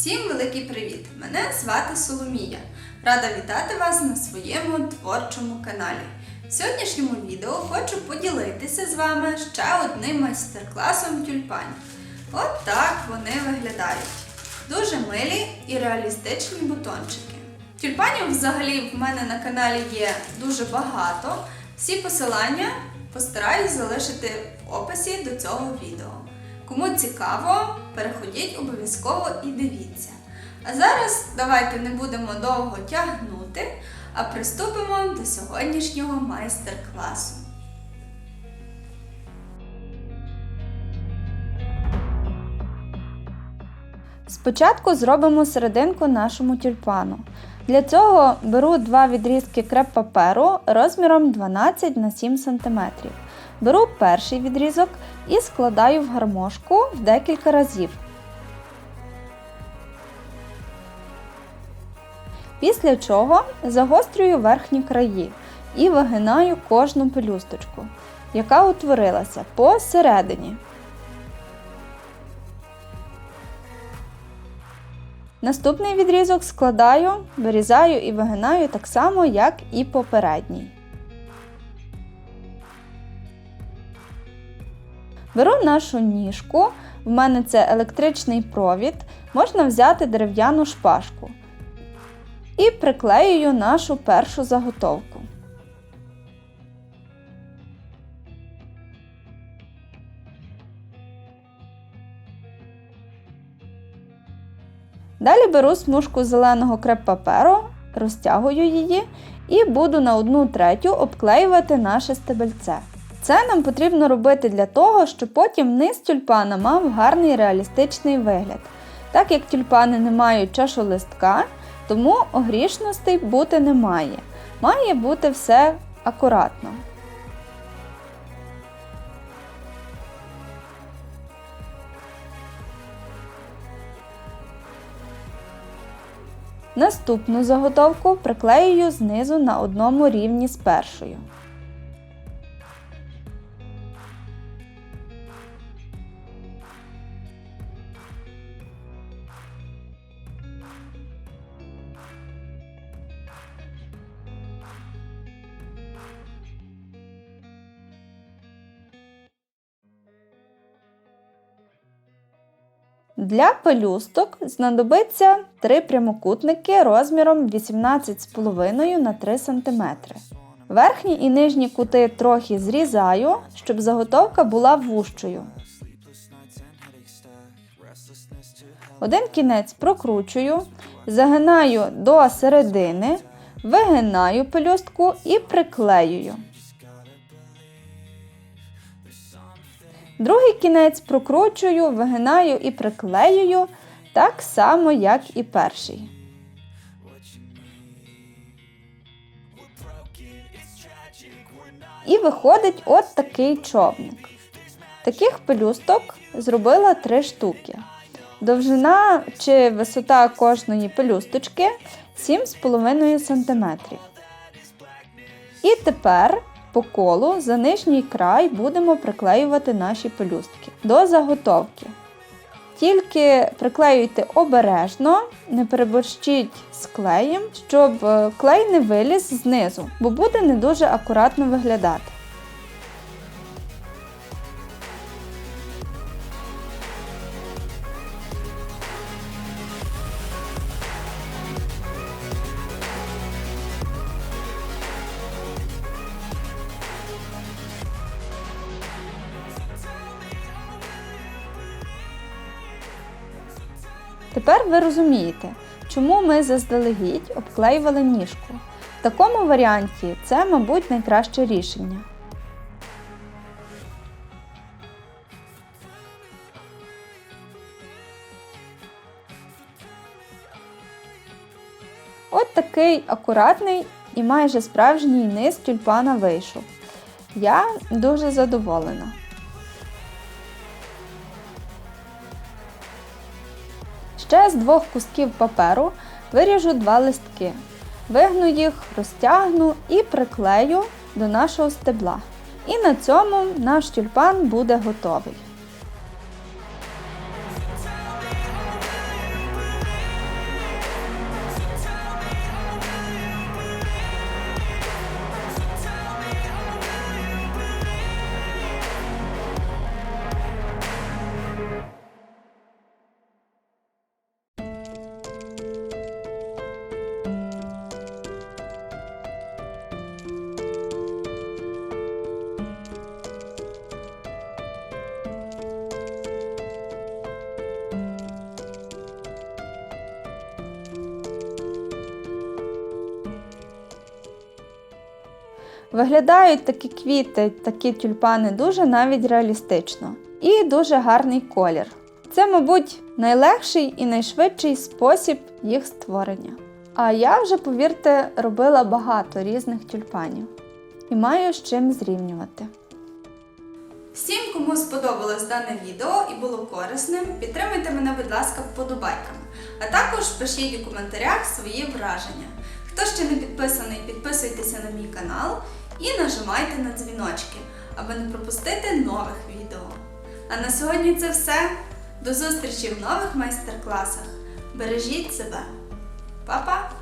Всім великий привіт! Мене звати Соломія. Рада вітати вас на своєму творчому каналі. В сьогоднішньому відео хочу поділитися з вами ще одним майстер-класом тюльпанів. От так вони виглядають. Дуже милі і реалістичні бутончики. Тюльпанів взагалі в мене на каналі є дуже багато. Всі посилання постараюсь залишити в описі до цього відео. Кому цікаво, переходіть обов'язково і дивіться. А зараз давайте не будемо довго тягнути, а приступимо до сьогоднішнього майстер-класу. Спочатку зробимо серединку нашому тюльпану. Для цього беру два відрізки креп-паперу розміром 12 на 7 см. Беру перший відрізок і складаю в гармошку в декілька разів. Після чого загострюю верхні краї і вигинаю кожну пелюсточку, яка утворилася посередині. Наступний відрізок складаю, вирізаю і вигинаю так само, як і попередній. Беру нашу ніжку, в мене це електричний провід, можна взяти дерев'яну шпажку і приклеюю нашу першу заготовку. Далі беру смужку зеленого креп-паперу, розтягую її і буду на 1 третю обклеювати наше стебельце. Це нам потрібно робити для того, щоб потім низ тюльпана мав гарний реалістичний вигляд. Так як тюльпани не мають чашолистка, тому огрішностей бути не має. Має бути все акуратно. Наступну заготовку приклеюю знизу на одному рівні з першою. Для пелюсток знадобиться три прямокутники розміром 18,5 на 3 см. Верхні і нижні кути трохи зрізаю, щоб заготовка була вужчою. Один кінець прокручую, загинаю до середини, вигинаю пелюстку і приклеюю. Другий кінець прокручую, вигинаю і приклеюю так само, як і перший. І виходить от такий човник. Таких пелюсток зробила три штуки. Довжина чи висота кожної пелюсточки 7,5 см. І тепер по колу за нижній край будемо приклеювати наші пелюстки до заготовки. Тільки приклеюйте обережно, не переборщіть з клеєм, щоб е, клей не виліз знизу, бо буде не дуже акуратно виглядати. Тепер ви розумієте, чому ми заздалегідь обклеювали ніжку. В такому варіанті це, мабуть, найкраще рішення. От такий акуратний і майже справжній низ тюльпана вийшов. Я дуже задоволена. Ще з двох кусків паперу виріжу два листки. Вигну їх, розтягну і приклею до нашого стебла. І на цьому наш тюльпан буде готовий. Виглядають такі квіти, такі тюльпани дуже навіть реалістично. І дуже гарний колір. Це, мабуть, найлегший і найшвидший спосіб їх створення. А я вже, повірте, робила багато різних тюльпанів і маю з чим зрівнювати. Всім, кому сподобалось дане відео і було корисним, підтримуйте мене, будь ласка, вподобайками. А також пишіть у коментарях свої враження. Хто ще не підписаний, підписуйтеся на мій канал і нажимайте на дзвіночки, аби не пропустити нових відео. А на сьогодні це все. До зустрічі в нових майстер-класах. Бережіть себе. Па-па!